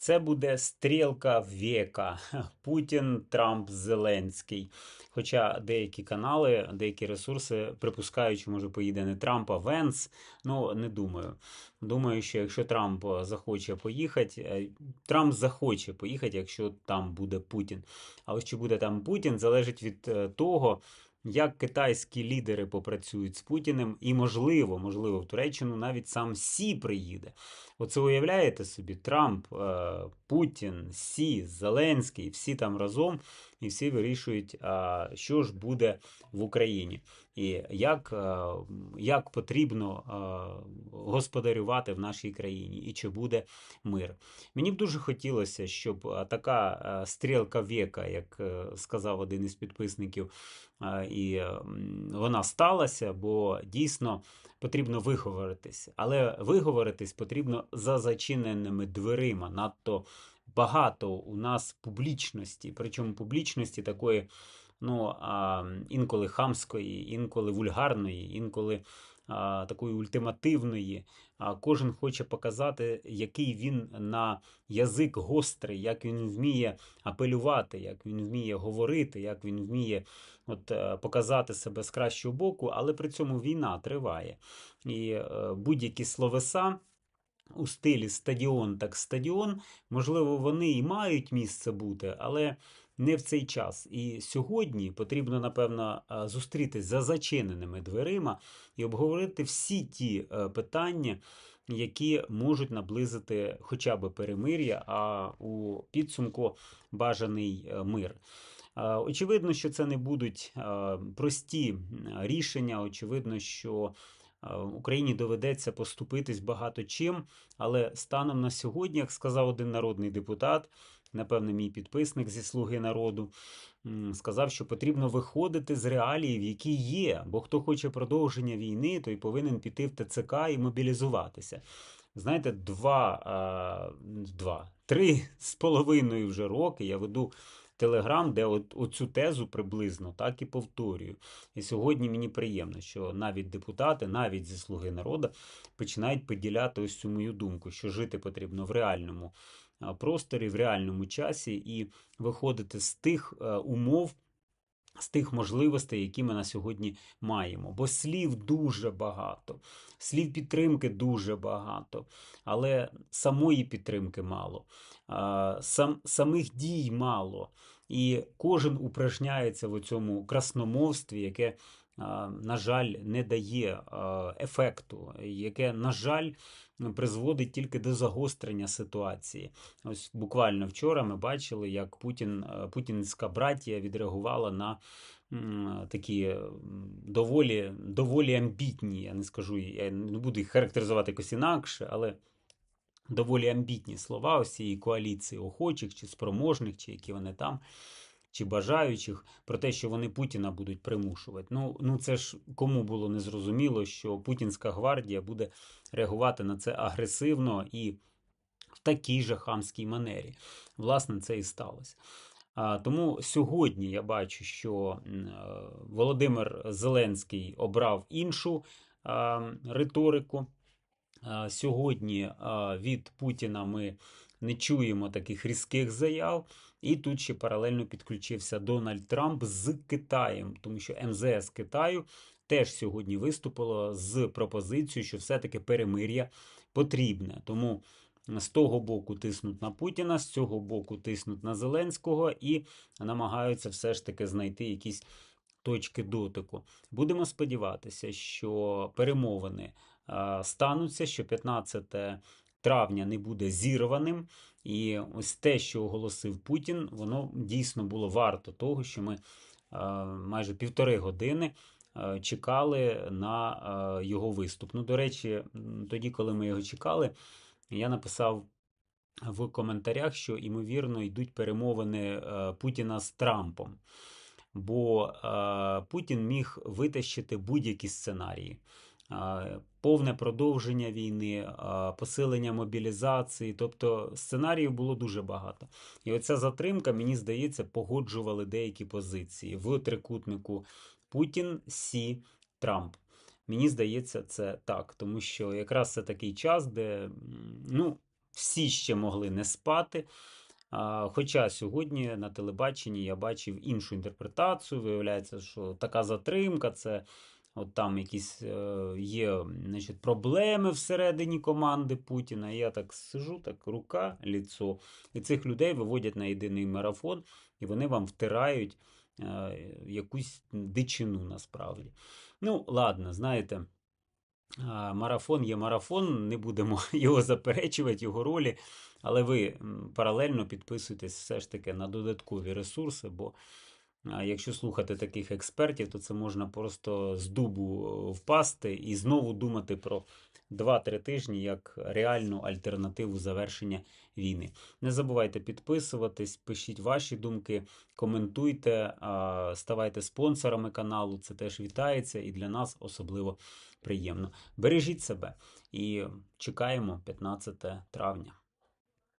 Це буде стрілка віка. Путін, Трамп, Зеленський. Хоча деякі канали, деякі ресурси припускають, що може поїде не Трамп, а Венс. Ну, не думаю. Думаю, що якщо Трамп захоче поїхати, е, Трамп захоче поїхати, якщо там буде Путін. Але чи буде там Путін, залежить від е, того, як китайські лідери попрацюють з Путіним, і можливо, можливо, в Туреччину навіть сам Сі приїде. Оце уявляєте собі, Трамп, е, Путін, Сі, Зеленський, всі там разом і всі вирішують, що ж буде в Україні, і як, як потрібно господарювати в нашій країні, і чи буде мир. Мені б дуже хотілося, щоб така стрілка віка, як е, сказав один із підписників, і вона сталася, бо дійсно потрібно виговоритись. Але виговоритись потрібно за зачиненими дверима. Надто багато у нас публічності, причому публічності такої, ну, а, інколи хамської, інколи вульгарної, інколи а, такої ультимативної. А кожен хоче показати, який він на язик гострий, як він вміє апелювати, як він вміє говорити, як він вміє от, е, показати себе з кращого боку, але при цьому війна триває. І е, будь-які словеса. У стилі стадіон так стадіон, можливо, вони і мають місце бути, але не в цей час. І сьогодні потрібно, напевно, зустрітись за зачиненими дверима і обговорити всі ті е, питання, які можуть наблизити хоча б перемир'я, а у підсумку бажаний е, мир. Очевидно, що це не будуть е, прості рішення. Очевидно, що Україні доведеться поступитись багато чим, але станом на сьогодні, як сказав один народний депутат, напевно, мій підписник зі Слуги народу, сказав, що потрібно виходити з реаліїв, які є. Бо хто хоче продовження війни, той повинен піти в ТЦК і мобілізуватися. Знаєте, два, а, два, три з половиною вже роки я веду Телеграм, де от, оцю тезу приблизно так і повторюю. І сьогодні мені приємно, що навіть депутати, навіть зі Слуги народу, починають поділяти ось цю мою думку, що жити потрібно в реальному просторі, в реальному часі і виходити з тих е, умов. З тих можливостей, які ми на сьогодні маємо. Бо слів дуже багато, слів підтримки дуже багато, але самої підтримки мало, сам, самих дій мало. І кожен упражняється в цьому красномовстві, яке, на жаль, не дає ефекту, яке, на жаль, призводить тільки до загострення ситуації. Ось буквально вчора ми бачили, як Путін, путінська братія відреагувала на такі доволі, доволі амбітні, я не скажу, я не буду їх характеризувати якось інакше, але доволі амбітні слова ось цієї коаліції охочих чи спроможних, чи які вони там. Чи бажаючих про те, що вони Путіна будуть примушувати. Ну, ну це ж кому було незрозуміло, що Путінська гвардія буде реагувати на це агресивно і в такій же хамській манері. Власне, це і сталося. Тому сьогодні я бачу, що е, Володимир Зеленський обрав іншу риторику. Сьогодні від Путіна ми не чуємо таких різких заяв. І тут ще паралельно підключився Дональд Трамп з Китаєм, тому що МЗС Китаю теж сьогодні виступило з пропозицією, що все-таки перемир'я потрібне. Тому з того боку тиснуть на Путіна, з цього боку тиснуть на Зеленського і намагаються все ж таки знайти якісь точки дотику. Будемо сподіватися, що перемовини стануться, що 15 травня не буде зірваним. І ось те, що оголосив Путін, воно дійсно було варто того, що ми е, майже півтори години е, чекали на е, його виступ. Ну, до речі, тоді, коли ми його чекали, я написав в коментарях, що ймовірно йдуть перемовини Путіна з Трампом. Бо Путін міг витащити будь-які сценарії. Повне продовження війни, посилення мобілізації, тобто сценаріїв було дуже багато. І оця затримка, мені здається, погоджували деякі позиції в трикутнику Путін, Сі, Трамп. Мені здається, це так, тому що якраз це такий час, де ну, всі ще могли не спати. Хоча сьогодні на телебаченні я бачив іншу інтерпретацію. Виявляється, що така затримка це от там якісь е, є значить, проблеми всередині команди Путіна. Я так сижу, так рука, ліцо. І цих людей виводять на єдиний марафон, і вони вам втирають е, якусь дичину насправді. Ну, ладно, знаєте. а, Марафон є марафон, не будемо його заперечувати, його ролі. Але ви паралельно підписуйтесь все ж таки на додаткові ресурси, бо якщо слухати таких експертів, то це можна просто з дубу е, впасти і знову думати про 2-3 тижні як реальну альтернативу завершення війни. Не забувайте підписуватись, пишіть ваші думки, коментуйте, ставайте спонсорами каналу. Це теж вітається і для нас особливо приємно. Бережіть себе і чекаємо 15 травня.